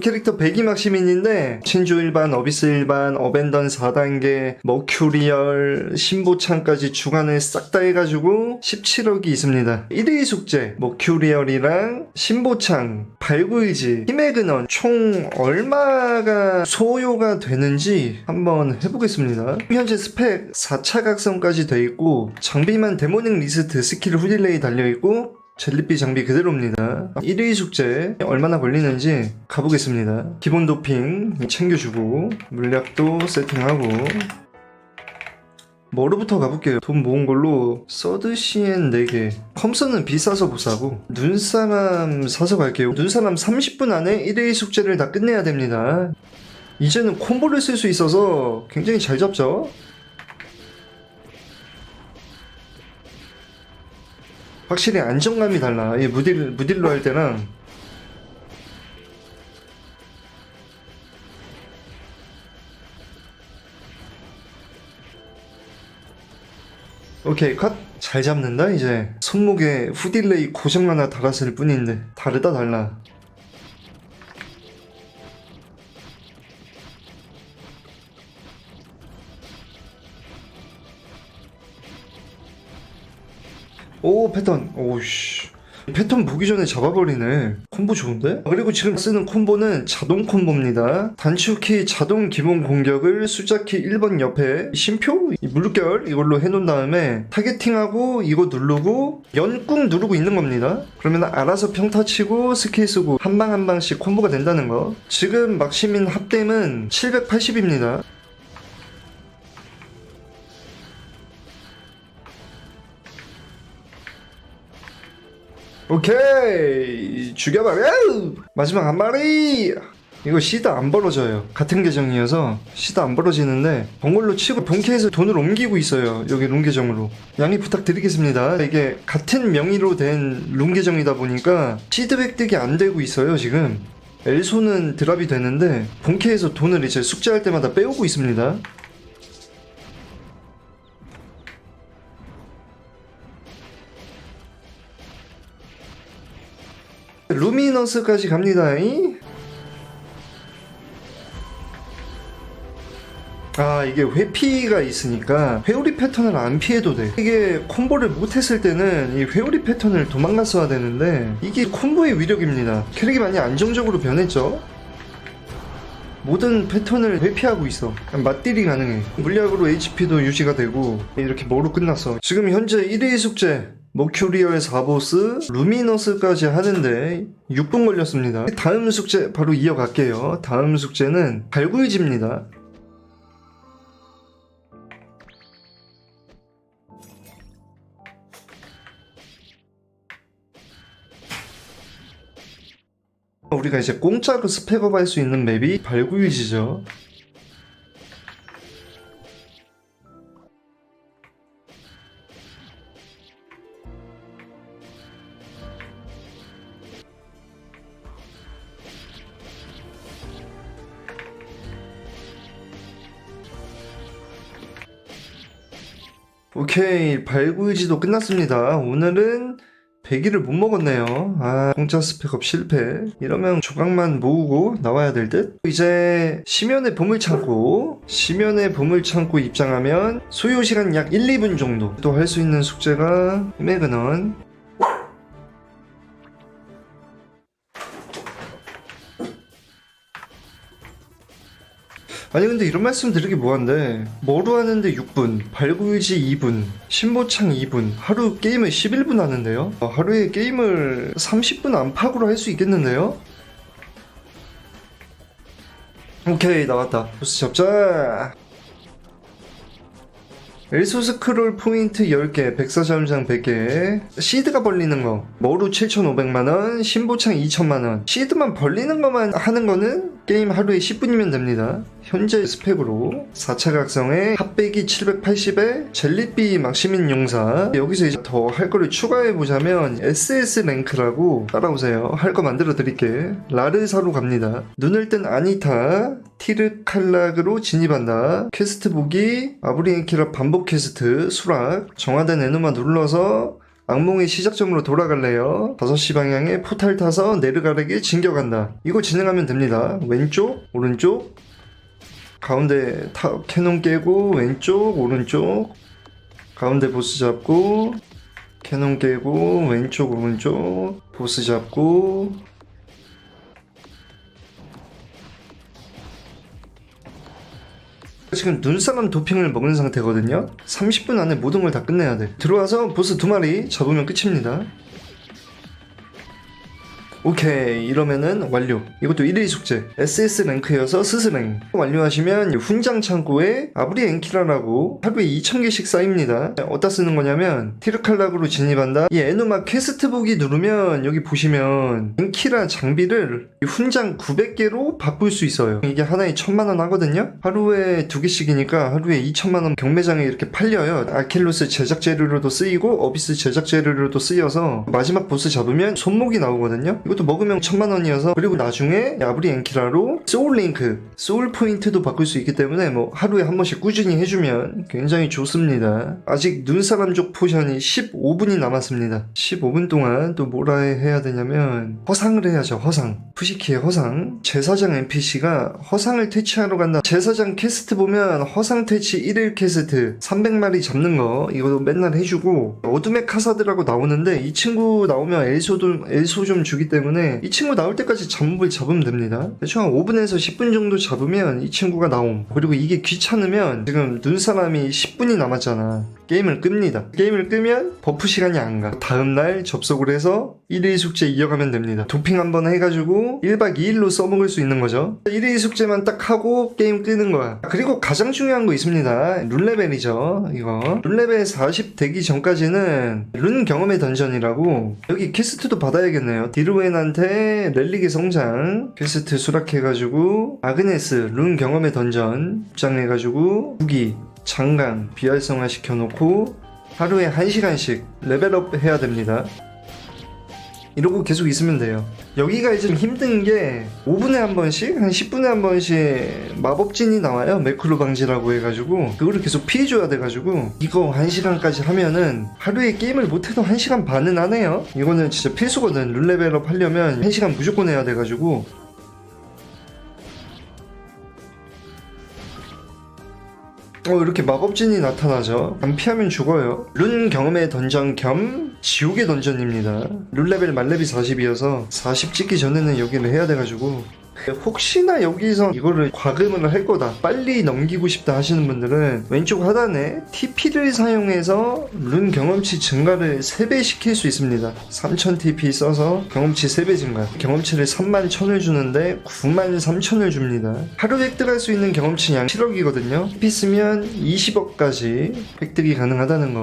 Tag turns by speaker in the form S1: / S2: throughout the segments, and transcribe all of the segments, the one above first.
S1: 캐릭터 배기막 시민인데 친주 일반, 어비스 일반, 어벤던 4단계, 머큐리얼, 신보창까지 주간을 싹 다 해가지고 17억이 있습니다. 1위 숙제, 머큐리얼이랑 신보창, 발굴지, 힘의 근원 총 얼마가 소요가 되는지 한번 해보겠습니다. 현재 스펙 4차 각성까지 돼 있고 장비만 데모닉 리스트 스킬 후딜레이 달려있고 젤리비 장비 그대로입니다. 1위 숙제 얼마나 걸리는지 가보겠습니다. 기본 도핑 챙겨주고 물약도 세팅하고 뭐로부터 가볼게요. 돈 모은 걸로 서드시엔 4개 컴스는 비싸서 못 사고 눈사람 사서 갈게요. 눈사람 30분 안에 1회 숙제를 다 끝내야 됩니다. 이제는 콤보를 쓸 수 있어서 굉장히 잘 잡죠? 확실히 안정감이 달라. 이 무딜, 무딜로 할 때랑 오케이 컷. 잘 잡는다 이제 손목에 후딜레이 고정 하나 달았을 뿐인데 다르다 달라 오 패턴. 오우씨. 패턴 보기 전에 잡아버리네. 콤보 좋은데? 그리고 지금 쓰는 콤보는 자동 콤보입니다. 단축키 자동 기본 공격을 숫자키 1번 옆에 심표? 이 물결 이걸로 해놓은 다음에 타겟팅하고 이거 누르고 연꾹 누르고 있는 겁니다. 그러면 알아서 평타 치고 스킬 쓰고 한 방 한 방씩 콤보가 된다는 거. 지금 막시민 합댐은 780입니다 오케이. 죽여버려 마지막 한 마리. 이거 시드 안 벌어져요. 같은 계정이어서 시드 안 벌어지는데 번글로 치고 본캐에서 돈을 옮기고 있어요. 여기 룸 계정으로. 양해 부탁드리겠습니다. 이게 같은 명의로 된 룸 계정이다 보니까 시드 획득이 안 되고 있어요 지금. 엘소는 드랍이 되는데 본캐에서 돈을 이제 숙제할 때마다 빼오고 있습니다 루미너스까지 갑니다. 이? 아 이게 회피가 있으니까 회오리 패턴을 안 피해도 돼. 이게 콤보를 못했을 때는 이 회오리 패턴을 도망갔어야 되는데 이게 콤보의 위력입니다. 캐릭이 많이 안정적으로 변했죠? 모든 패턴을 회피하고 있어. 맞딜이 가능해. 물약으로 HP도 유지가 되고 이렇게 뭐로 끝났어. 지금 현재 1위 숙제 머큐리얼 4보스 루미너스까지 하는데 6분 걸렸습니다. 다음 숙제 바로 이어갈게요. 다음 숙제는 발굴지입니다. 우리가 이제 공짜로 스펙업 할 수 있는 맵이 발굴지죠 오케이 발굴지도 끝났습니다. 오늘은 100일을 못 먹었네요. 아 공짜 스펙업 실패. 이러면 조각만 모으고 나와야 될 듯? 이제 심연의 보물창고. 심연의 보물창고 입장하면 소요시간 약 1, 2분 정도 또 할 수 있는 숙제가 근원 아니 근데 이런 말씀 드리기 뭐한데? 뭐로 하는데 6분 발굴지 2분 신보창 2분 하루 게임을 11분 하는데요? 어, 하루에 게임을 30분 안팎으로 할 수 있겠는데요? 오케이 나왔다. 보스 잡자 엘소 스크롤 포인트 10개, 백사점장 100개, 시드가 벌리는 거, 머루 7,500만원, 신보창 2천만원. 시드만 벌리는 것만 하는 거는 게임 하루에 10분이면 됩니다. 현재 스펙으로 4차 각성에 핫배기 780에 젤리비 막시민 용사. 여기서 이제 더 할 거를 추가해 보자면 SS 랭크라고 따라오세요. 할 거 만들어 드릴게. 라르사로 갑니다. 눈을 뜬 아니타 티르칼락으로 진입한다 퀘스트 보기 아브리엔키라 반복 퀘스트 수락 정화된 에누마 눌러서 악몽의 시작점으로 돌아갈래요. 5시 방향에 포탈 타서 네르가르에게 진격한다. 이거 진행하면 됩니다. 왼쪽, 오른쪽, 가운데 타, 캐논 깨고 왼쪽, 오른쪽, 가운데 보스 잡고 캐논 깨고 왼쪽, 오른쪽, 보스 잡고 지금 눈사람 도핑을 먹은 상태거든요. 30분 안에 모든 걸 다 끝내야 돼. 들어와서 보스 두 마리 잡으면 끝입니다. 오케이 이러면은 완료. 이것도 1일 숙제. SS 랭크여서 스스랭 완료하시면 훈장 창고에 아브리 엔키라라고 하루에 2000개씩 쌓입니다. 어디다 쓰는 거냐면 티르칼락으로 진입한다. 이 에누마 퀘스트 보기 누르면 여기 보시면 엔키라 장비를 이 훈장 900개로 바꿀 수 있어요. 이게 하나에 1000만원 하거든요. 하루에 두 개씩이니까 하루에 2000만원 경매장에 이렇게 팔려요. 아킬로스 제작 재료로도 쓰이고 어비스 제작 재료로도 쓰여서 마지막 보스 잡으면 손목이 나오거든요. 이 것도 먹으면 천만 원이어서 그리고 나중에 야브리 엔키라로 소울 링크 소울 포인트도 바꿀 수 있기 때문에 뭐 하루에 한 번씩 꾸준히 해주면 굉장히 좋습니다. 아직 눈사람족 포션이 15분이 남았습니다. 15분 동안 또 뭐라 해야 되냐면 허상을 해야죠 허상. 푸시키의 허상. 제사장 NPC가 허상을 퇴치하러 간다. 제사장 퀘스트 보면 허상 퇴치 1일 퀘스트 300마리 잡는 거 이거 맨날 해주고 어둠의 카사드라고 나오는데 이 친구 나오면 엘소도 엘소 좀 주기 때문에 이 친구 나올 때까지 잠몹을 잡으면 됩니다. 대충 한 5분에서 10분 정도 잡으면 이 친구가 나옴. 그리고 이게 귀찮으면 지금 눈사람이 10분이 남았잖아 게임을 끕니다. 게임을 끄면 버프 시간이 안 가. 다음날 접속을 해서 1일 숙제 이어가면 됩니다. 도핑 한번 해가지고 1박 2일로 써먹을 수 있는 거죠. 1일 숙제만 딱 하고 게임 끄는 거야. 그리고 가장 중요한 거 있습니다. 룬레벨이죠 이거. 룬레벨 40 되기 전까지는 룬 경험의 던전이라고 여기 퀘스트도 받아야겠네요. 디루엔한테 렐릭의 성장 퀘스트 수락해가지고 아그네스 룬 경험의 던전 입장해가지고 무기 장강 비활성화 시켜놓고 하루에 1시간씩 레벨업 해야 됩니다 이러고 계속 있으면 돼요. 여기가 이제 좀 힘든 게 5분에 한 번씩, 한 10분에 한 번씩 마법진이 나와요. 매크로 방지라고 해가지고 그거를 계속 피해줘야 돼가지고 이거 1시간까지 하면은 하루에 게임을 못해도 1시간 반은 하네요. 이거는 진짜 필수거든. 룰레벨업 하려면 1시간 무조건 해야 돼가지고 어 이렇게 마법진이 나타나죠. 안 피하면 죽어요. 룬 경험의 던전 겸 지옥의 던전입니다. 룬 레벨 만렙이 40이어서 40 찍기 전에는 여기를 해야 돼가지고 혹시나 여기서 이거를 과금을 할 거다 빨리 넘기고 싶다 하시는 분들은 왼쪽 하단에 TP를 사용해서 룬 경험치 증가를 3배 시킬 수 있습니다. 3000 TP 써서 경험치 3배 증가. 경험치를 3만 1000을 주는데 9만 3000을 줍니다. 하루 획득할 수 있는 경험치 양 7억이거든요. TP 쓰면 20억까지 획득이 가능하다는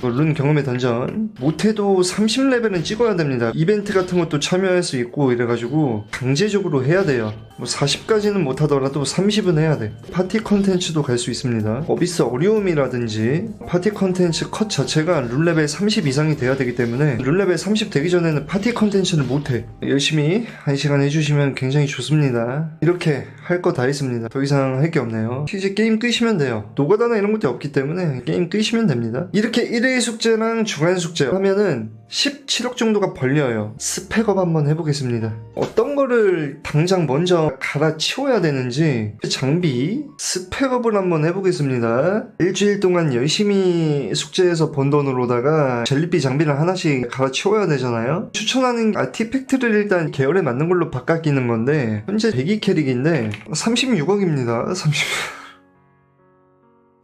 S1: 거룬 경험의 던전. 못해도 30레벨은 찍어야 됩니다. 이벤트 같은 것도 참여할 수 있고 이래가지고 강제적으로 해야 돼요 rápido. 뭐 40까지는 못하더라도 30은 해야 돼. 파티 컨텐츠도 갈 수 있습니다. 어비스 어려움이라든지 파티 컨텐츠 컷 자체가 룰레벨 30 이상이 돼야 되기 때문에 룰레벨 30 되기 전에는 파티 컨텐츠를 못해. 열심히 1시간 해주시면 굉장히 좋습니다. 이렇게 할 거 다 했습니다. 더 이상 할 게 없네요. 이제 게임 끄시면 돼요. 노가다나 이런 것도 없기 때문에 게임 끄시면 됩니다. 이렇게 1회 숙제랑 주간 숙제 하면은 17억 정도가 벌려요. 스펙업 한번 해보겠습니다. 어떤 거를 당장 먼저 갈아치워야 되는지 장비 스펙업을 한번 해보겠습니다. 일주일 동안 열심히 숙제해서 번 돈으로다가 젤리비 장비를 하나씩 갈아치워야 되잖아요. 추천하는 아티팩트를 일단 계열에 맞는 걸로 바꿔 끼는 건데 현재 대기 캐릭인데 36억입니다. 30...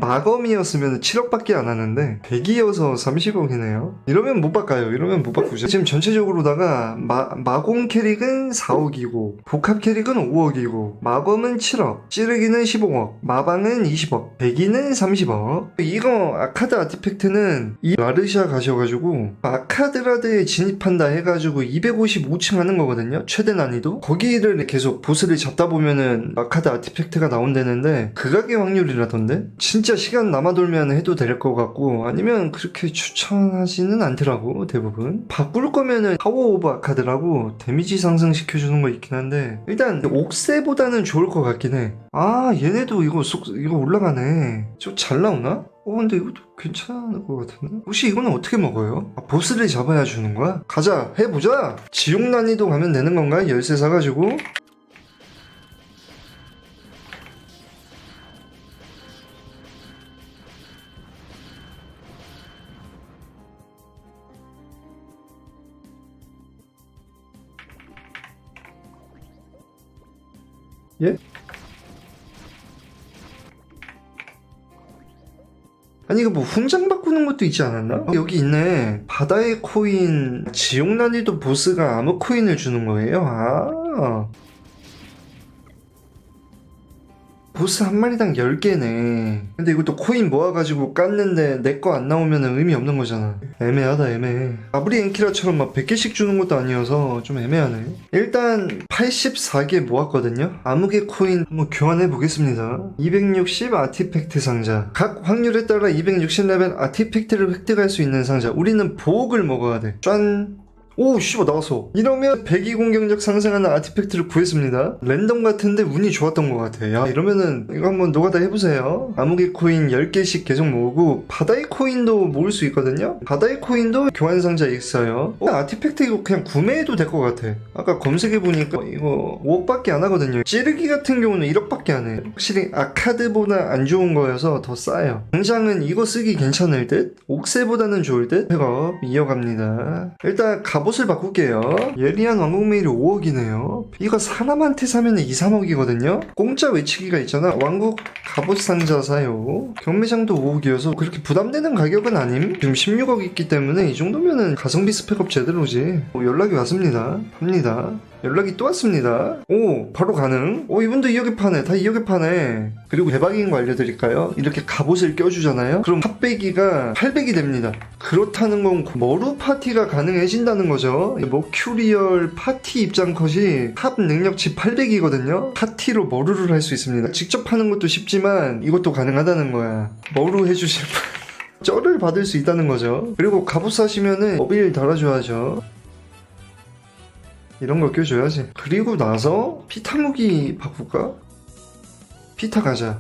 S1: 마검이었으면 7억밖에 안 하는데 100이어서 30억이네요. 이러면 못 바꿔요. 이러면 못 바꾸죠. 지금 전체적으로다가 마, 마공 캐릭은 4억이고 복합 캐릭은 5억이고 마검은 7억 찌르기는 15억 마방은 20억 배기는 30억. 이거 아카드 아티팩트는 이 라르샤 가셔가지고 아카드라드에 진입한다 해가지고 255층 하는 거거든요. 최대 난이도. 거기를 계속 보스를 잡다 보면은 아카드 아티팩트가 나온다는데 극악의 확률이라던데? 진짜 진짜 시간 남아돌면 해도 될 것 같고 아니면 그렇게 추천하지는 않더라고 대부분 바꿀 거면은 파워 오브 아카드라고 데미지 상승시켜주는 거 있긴 한데 일단 옥세보다는 좋을 것 같긴 해아 얘네도 이거 속 이거 올라가네 좀잘 나오나? 어 근데 이것도 괜찮을 것 같은데 혹시 이거는 어떻게 먹어요? 아, 보스를 잡아야 주는 거야? 가자 해보자 지옥 난이도 가면 되는 건가? 열쇠 사가지고 예? 아니 이거 뭐 훈장 바꾸는 것도 있지 않았나? 어, 여기 있네 바다의 코인 지옥 난이도 보스가 암흑 코인을 주는 거예요? 아 보스 한 마리당 10개네. 근데 이것도 코인 모아가지고 깠는데 내 거 안 나오면 의미 없는 거잖아. 애매하다 애매해. 아브리 엔키라처럼 막 100개씩 주는 것도 아니어서 좀 애매하네. 일단 84개 모았거든요. 암흑의 코인 한번 교환해 보겠습니다. 260 아티팩트 상자. 각 확률에 따라 260레벨 아티팩트를 획득할 수 있는 상자. 우리는 보옥을 먹어야 돼짠 오, 씨발, 나왔어. 이러면 배기 공격력 상승하는 아티팩트를 구했습니다. 랜덤 같은데 운이 좋았던 것 같아. 야, 이러면은, 이거 한번 노가다 해보세요. 암흑의 코인 10개씩 계속 모으고, 바다의 코인도 모을 수 있거든요? 바다의 코인도 교환 상자에 있어요. 어, 아티팩트 이거 그냥 구매해도 될 것 같아. 아까 검색해보니까 이거 5억밖에 안 하거든요. 찌르기 같은 경우는 1억밖에 안 해. 확실히 아카드보다 안 좋은 거여서 더 싸요. 당장은 이거 쓰기 괜찮을 듯? 옥세보다는 좋을 듯? 팩업 이어갑니다. 일단 갑옷을 바꿀게요. 예리한 왕국메일이 5억이네요. 이거 사람한테 사면 2, 3억이거든요? 공짜 외치기가 있잖아. 왕국 갑옷 상자 사요. 경매장도 5억이어서 그렇게 부담되는 가격은 아님? 지금 16억 있기 때문에 이 정도면은 가성비 스펙업 제대로지. 어, 연락이 왔습니다. 합니다. 연락이 또 왔습니다. 오, 바로 가능? 오, 이분도 2억에 파네. 다 2억에 파네. 그리고 대박인 거 알려드릴까요? 이렇게 갑옷을 껴주잖아요? 그럼 합배기가 800이 됩니다. 그렇다는 건 머루 파티가 가능해진다는 거죠. 머큐리얼 파티 입장 컷이 합 능력치 800이거든요? 파티로 머루를 할 수 있습니다. 직접 하는 것도 쉽지만 이것도 가능하다는 거야. 머루 해주실 분. 쩔을 받을 수 있다는 거죠. 그리고 갑옷 사시면은 어빌 달아줘야죠. 이런 걸 껴줘야지. 그리고 나서 피타 무기 바꿀까? 피타 가자.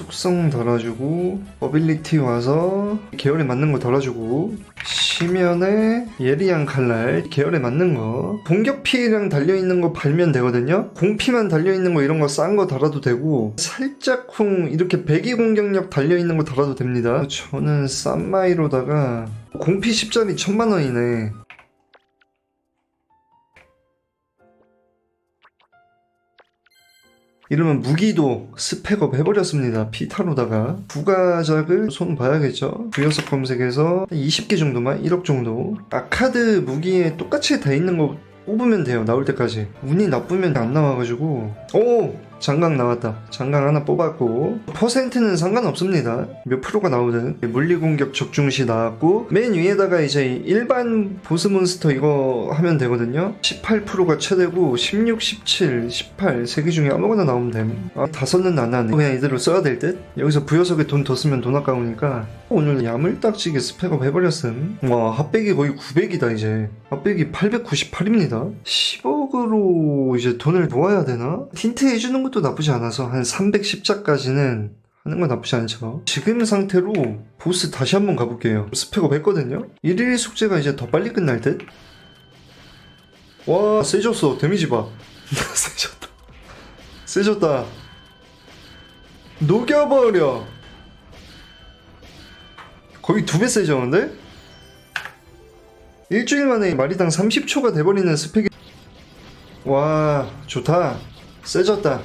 S1: 속성 달아주고 어빌리티 와서 계열에 맞는 거 달아주고 시면에 예리한 칼날 계열에 맞는 거 공격 피해량 달려있는 거 발면 되거든요 공피만 달려있는 거 이런 거 싼 거 달아도 되고 살짝쿵 이렇게 배기 공격력 달려있는 거 달아도 됩니다 저는 싼마이로다가 공피 10짜리 천만원이네 이러면 무기도 스펙업 해버렸습니다. 피타로다가 부가작을 손 봐야겠죠. 부여석 검색에서 20개 정도만 1억 정도. 아카드 무기에 똑같이 다 있는 거 뽑으면 돼요. 나올 때까지. 운이 나쁘면 안 나와가지고 오 장강 나왔다. 장강 하나 뽑았고 퍼센트는 상관없습니다. 몇 프로가 나오든 물리공격 적중시 나왔고 맨 위에다가 이제 일반 보스 몬스터 이거 하면 되거든요. 18%가 최대고 16, 17, 18 세 개 중에 아무거나 나오면 됨. 아, 다섯은 안 하네. 그냥 이대로 써야 될 듯? 여기서 부여석에 돈 더 쓰면 돈 아까우니까 오늘 야물딱지게 스펙업 해버렸음. 와 핫백이 거의 900이다 이제. 핫백이 898입니다. 10억으로 이제 돈을 모아야 되나? 틴트 해주는 것도 나쁘지 않아서 한 310자까지는 하는 건 나쁘지 않죠. 지금 상태로 보스 다시 한번 가볼게요. 스펙업 했거든요? 1일 숙제가 이제 더 빨리 끝날 듯? 와, 세졌어. 데미지 봐. 세졌다. 세졌다. 녹여버려. 거의 두 배 세졌는데? 일주일 만에 마리당 30초가 돼버리는 스펙이 와 좋다 세졌다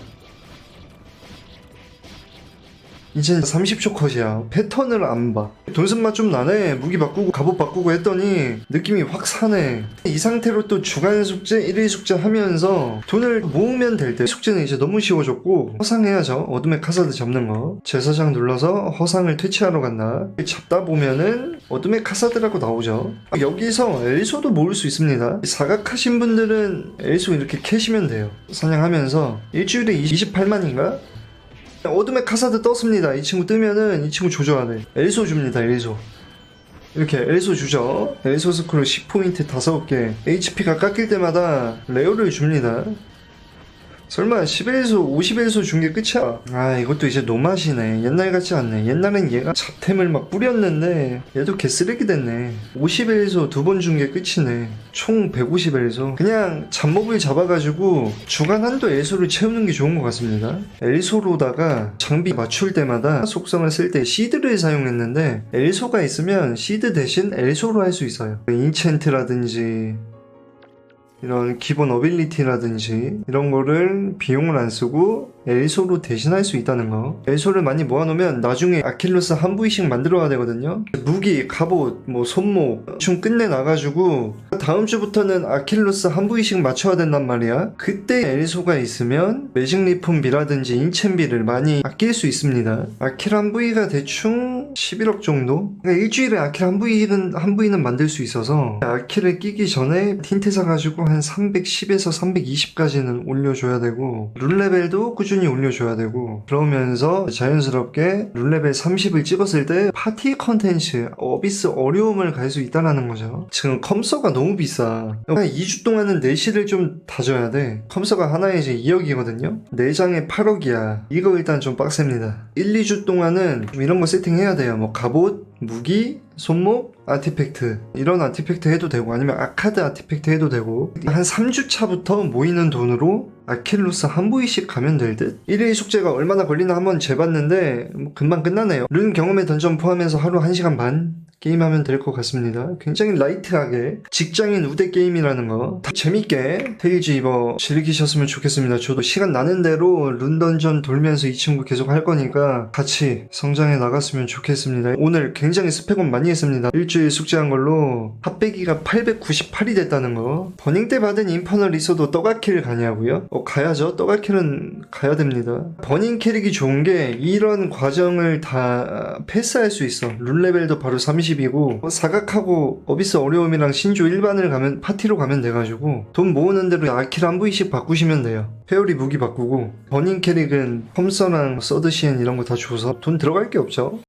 S1: 이젠 30초 컷이야. 패턴을 안봐. 돈쓴맛 좀 나네. 무기 바꾸고 갑옷 바꾸고 했더니 느낌이 확 사네. 이 상태로 또 주간 숙제 1일 숙제 하면서 돈을 모으면 될 때 숙제는 이제 너무 쉬워졌고 허상해야죠. 어둠의 카사드 잡는 거. 제사장 눌러서 허상을 퇴치하러 간다. 잡다 보면은 어둠의 카사드라고 나오죠. 여기서 엘소도 모을 수 있습니다. 사각하신 분들은 엘소 이렇게 캐시면 돼요. 사냥하면서 일주일에 28만인가? 어둠의 카사드 떴습니다. 이 친구 뜨면은 이 친구 조져하네. 엘소 줍니다, 엘소. 이렇게 엘소 주죠. 엘소 스크롤 10포인트 5개. HP가 깎일 때마다 레어를 줍니다. 설마 11소, 51소 준 게 끝이야? 아, 이것도 이제 노맛이네. 옛날 같지 않네. 옛날엔 얘가 잡템을 막 뿌렸는데, 얘도 개쓰레기 됐네. 51소 두 번 준 게 끝이네. 총 151소. 그냥 잡몹을 잡아가지고, 주간 한도 엘소를 채우는 게 좋은 것 같습니다. 엘소로다가 장비 맞출 때마다 속성을 쓸 때 시드를 사용했는데, 엘소가 있으면 시드 대신 엘소로 할 수 있어요. 인챈트라든지, 이런 기본 어빌리티라든지 이런 거를 비용을 안 쓰고 엘소로 대신할 수 있다는 거. 엘소를 많이 모아놓으면 나중에 아킬로스 한 부위씩 만들어야 되거든요. 무기, 갑옷, 뭐 손목 좀 끝내 나가지고 다음 주부터는 아킬로스 한 부위씩 맞춰야 된단 말이야. 그때 엘소가 있으면 매직 리폼비라든지 인챈비를 많이 아낄 수 있습니다. 아킬 한 부위가 대충 11억 정도? 그러니까 일주일에 아킬 한 부위는 한 부위는 만들 수 있어서 아킬을 끼기 전에 틴트 사가지고 한 310에서 320까지는 올려줘야 되고 룰 레벨도 꾸준히 올려줘야 되고 그러면서 자연스럽게 룰 레벨 30을 찍었을 때 파티 컨텐츠 어비스 어려움을 갈 수 있다라는 거죠. 지금 컴서가 너무 비싸. 한 2주 동안은 내실을 좀 다져야 돼. 컴서가 하나에 이제 2억이거든요. 4장에 8억이야. 이거 일단 좀 빡셉니다. 1, 2주 동안은 좀 이런 거 세팅해야 돼 요. 뭐 갑옷 무기, 손목, 아티팩트. 이런 아티팩트 해도 되고 아니면 아카드 아티팩트 해도 되고. 한 3주 차부터 모이는 돈으로 아킬로스 한 부위씩 가면 될 듯? 1일 숙제가 얼마나 걸리나 한번 재봤는데 뭐 금방 끝나네요. 룬 경험의 던전 포함해서 하루 1시간 반 게임하면 될 것 같습니다. 굉장히 라이트하게 직장인 우대 게임이라는 거다 재밌게 테이즈 이버 즐기셨으면 좋겠습니다. 저도 시간 나는 대로 룬던전 돌면서 이 친구 계속 할 거니까 같이 성장해 나갔으면 좋겠습니다. 오늘 굉장히 스펙업 많이 했습니다. 일주일 숙제한 걸로 핫배기가 898이 됐다는 거 버닝 때 받은 인퍼널 있어도 떠가킬 가냐고요? 어 가야죠. 떠가킬은 가야 됩니다. 버닝 캐릭이 좋은 게 이런 과정을 다 패스할 수 있어. 룰 레벨도 바로 30 이고 사각하고 어비스 어려움이랑 신조 일반을 가면 파티로 가면 돼가지고 돈 모으는 대로 아킬 한 부위씩 바꾸시면 돼요. 페어리 무기 바꾸고 버닝 캐릭은 컴서랑 서드시엔 이런 거다 줘서 돈 들어갈 게 없죠.